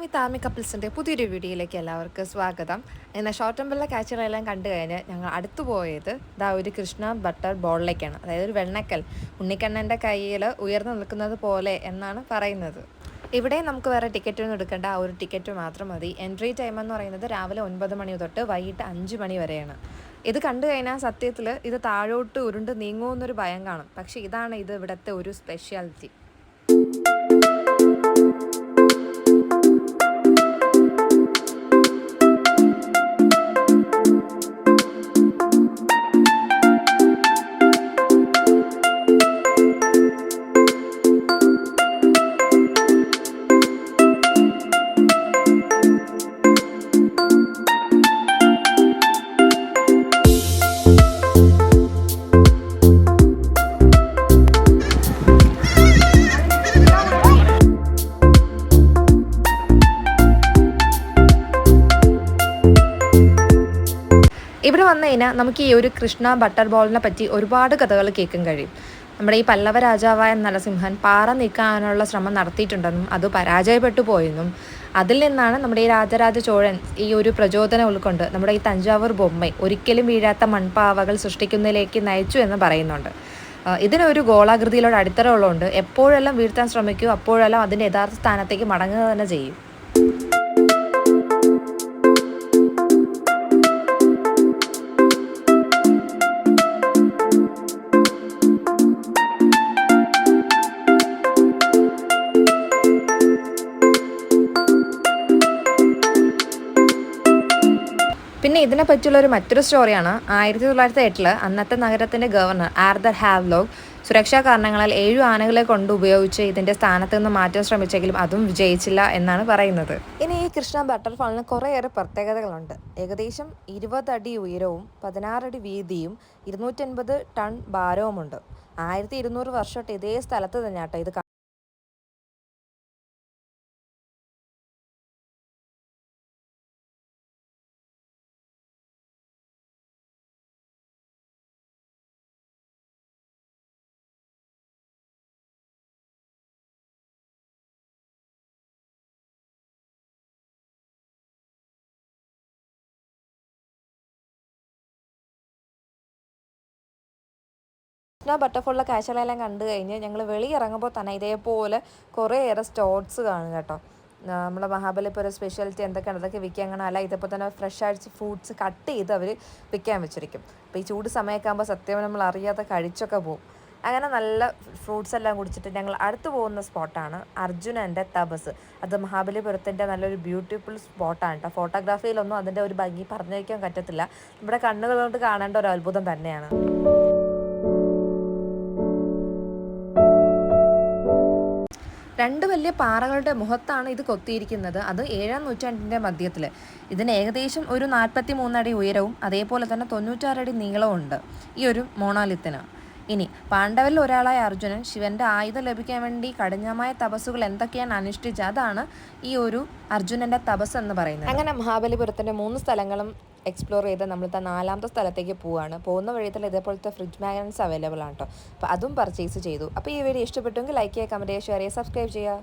വിത്ത് army കപ്പിൾസിന്റെ പുതിയൊരു വീഡിയോയിലേക്ക് എല്ലാവർക്കും സ്വാഗതം. എന്നാൽ ഷോർട്ട് ടെമ്പിളിലെ കാഴ്ചകളെല്ലാം കണ്ടു കഴിഞ്ഞ് ഞങ്ങൾ അടുത്തു പോയത് ഇതാ ഒരു കൃഷ്ണ ബട്ടർ ബോളിലേക്കാണ് അതായത് ഒരു വെണ്ണക്കൽ ഉണ്ണിക്കണ്ണന്റെ കയ്യിൽ ഉയർന്നു നിൽക്കുന്നത് പോലെ എന്നാണ് പറയുന്നത്. ഇവിടെ നമുക്ക് വേറെ ടിക്കറ്റ് ഒന്നും എടുക്കേണ്ട. ആ ഒരു ടിക്കറ്റ് മാത്രം മതി. എൻട്രി ടൈം എന്ന് പറയുന്നത് രാവിലെ ഒൻപത് മണി തൊട്ട് വൈകിട്ട് അഞ്ച് മണി വരെയാണ്. ഇത് കണ്ടു കഴിഞ്ഞാൽ സത്യത്തിൽ ഇത് താഴോട്ട് ഉരുണ്ട് നീങ്ങുമെന്നൊരു ഭയം കാണും. പക്ഷേ ഇതാണ് ഇത് ഇവിടുത്തെ ഒരു സ്പെഷ്യാലിറ്റി ഇവിടെ വന്നു കഴിഞ്ഞാൽ നമുക്ക് ഈ ഒരു കൃഷ്ണ ബട്ടർ ബോളിനെ പറ്റി ഒരുപാട് കഥകൾ കേൾക്കാൻ കഴിയും. നമ്മുടെ ഈ പല്ലവ രാജാവായ നരസിംഹൻ പാറ നീക്കാനുള്ള ശ്രമം നടത്തിയിട്ടുണ്ടെന്നും അത് പരാജയപ്പെട്ടു പോയെന്നും അതിൽ നിന്നാണ് നമ്മുടെ ഈ രാജരാജ ചോഴൻ ഈ ഒരു പ്രചോദനം ഉൾക്കൊണ്ട് നമ്മുടെ ഈ തഞ്ചാവൂർ ബൊമ്മ ഒരിക്കലും വീഴാത്ത മൺപാവകൾ സൃഷ്ടിക്കുന്നതിലേക്ക് നയിച്ചു എന്ന് പറയുന്നുണ്ട്. ഇതിനൊരു ഗോളാകൃതിയിലുള്ള അടിത്തറ ഉള്ളതുകൊണ്ട് എപ്പോഴെല്ലാം വീഴ്ത്താൻ ശ്രമിക്കൂ അപ്പോഴെല്ലാം അതിന്റെ യഥാർത്ഥ സ്ഥാനത്തേക്ക് മടങ്ങുക തന്നെ ചെയ്യും. പിന്നെ ഇതിനെ പറ്റിയുള്ള ഒരു മറ്റൊരു സ്റ്റോറിയാണ് ആയിരത്തി തൊള്ളായിരത്തി എട്ടിൽ അന്നത്തെ നഗരത്തിന്റെ ഗവർണർ ആർദർ ഹാവ്ലോഗ് സുരക്ഷാ കാരണങ്ങളാൽ ഏഴ് ആനകളെ കൊണ്ട് ഉപയോഗിച്ച് ഇതിന്റെ സ്ഥാനത്ത് നിന്ന് മാറ്റാൻ ശ്രമിച്ചെങ്കിലും അതും വിജയിച്ചില്ല എന്നാണ് പറയുന്നത്. ഇനി ഈ കൃഷ്ണ ബട്ടർഫാളിന് കുറേയേറെ പ്രത്യേകതകളുണ്ട്. ഏകദേശം ഇരുപത് അടി ഉയരവും പതിനാറടി വീതിയും ഇരുന്നൂറ്റൻപത് ടൺ ഭാരവുമുണ്ട്. ആയിരത്തി ഇരുന്നൂറ് വർഷമായിട്ട് ഇതേ സ്ഥലത്ത് തന്നെയാട്ടോ ഇത് കൃഷ്ണ ബട്ടർഫ്ലൈ കാഴ്ചകളെല്ലാം കണ്ടു കഴിഞ്ഞ് ഞങ്ങൾ വെളിയിറങ്ങുമ്പോൾ തന്നെ ഇതേപോലെ കുറേയേറെ സ്റ്റോർസ് കാണും കേട്ടോ. നമ്മുടെ മഹാബലിപ്പുര സ്പെഷ്യാലിറ്റി എന്തൊക്കെയാണ് അതൊക്കെ വിൽക്കാൻ കാണാം. അല്ല ഇതേപോലെ തന്നെ ഫ്രഷ് ആയിട്ട് ഫ്രൂട്ട്സ് കട്ട് ചെയ്ത് അവർ വിൽക്കാൻ വെച്ചിരിക്കും. അപ്പോൾ ഈ ചൂട് സമയമൊക്കെ ആകുമ്പോൾ സത്യം നമ്മൾ അറിയാതെ കഴിച്ചൊക്കെ പോകും. അങ്ങനെ നല്ല ഫ്രൂട്ട്സ് എല്ലാം കുടിച്ചിട്ട് ഞങ്ങൾ അടുത്ത് പോകുന്ന സ്പോട്ടാണ് അർജുനന്റെ തപസ്. അത് മഹാബലിപുരത്തിന്റെ നല്ലൊരു ബ്യൂട്ടിഫുൾ സ്പോട്ടാണ് കേട്ടോ. ഫോട്ടോഗ്രാഫിയിലൊന്നും അതിന്റെ ഒരു ഭംഗി പറഞ്ഞിരിക്കാൻ പറ്റത്തില്ല. നമ്മുടെ കണ്ണുകൾ കൊണ്ട് കാണേണ്ട ഒരു അത്ഭുതം തന്നെയാണ്. രണ്ട് വലിയ പാറകളുടെ മുഖത്താണ് ഇത് കൊത്തിയിരിക്കുന്നത്. അത് ഏഴാം നൂറ്റാണ്ടിന്റെ മധ്യത്തിൽ ഇതിന് ഏകദേശം ഒരു നാൽപ്പത്തി മൂന്നടി ഉയരവും അതേപോലെ തന്നെ തൊണ്ണൂറ്റാറടി നീളവും ഉണ്ട് ഈ ഒരു മോണാലിത്തിന്. ഇനി പാണ്ഡവരിൽ ഒരാളായ അർജുനൻ ശിവന്റെ ആയുധം ലഭിക്കാൻ വേണ്ടി കഠിനമായ തപസ്സുകൾ എന്തൊക്കെയാണ് അനുഷ്ഠിച്ചത്? അതാണ് ഈ ഒരു അർജുനന്റെ തപസ് എന്ന് പറയുന്നത്. അങ്ങനെ മഹാബലിപുരത്തിന്റെ മൂന്ന് സ്ഥലങ്ങളും എക്സ്പ്ലോർ ചെയ്ത് നമ്മൾ നാലാമത്തെ സ്ഥലത്തേക്ക് പോവുകയാണ് പോകുന്ന വഴിയിൽ ഇതേപോലത്തെ ഫ്രിഡ്ജ് മാഗ്നറ്റ്സ് അവൈലബിൾ ആണ് കേട്ടോ അപ്പോൾ അതും പർച്ചേസ് ചെയ്തു. അപ്പോൾ ഈ വീഡിയോ ഇഷ്ടപ്പെട്ടെങ്കിൽ ലൈക്ക് ചെയ്യുക കമന്റ് ചെയ്യുക ഷെയർ ചെയ്യുക സബ്സ്ക്രൈബ് ചെയ്യുക.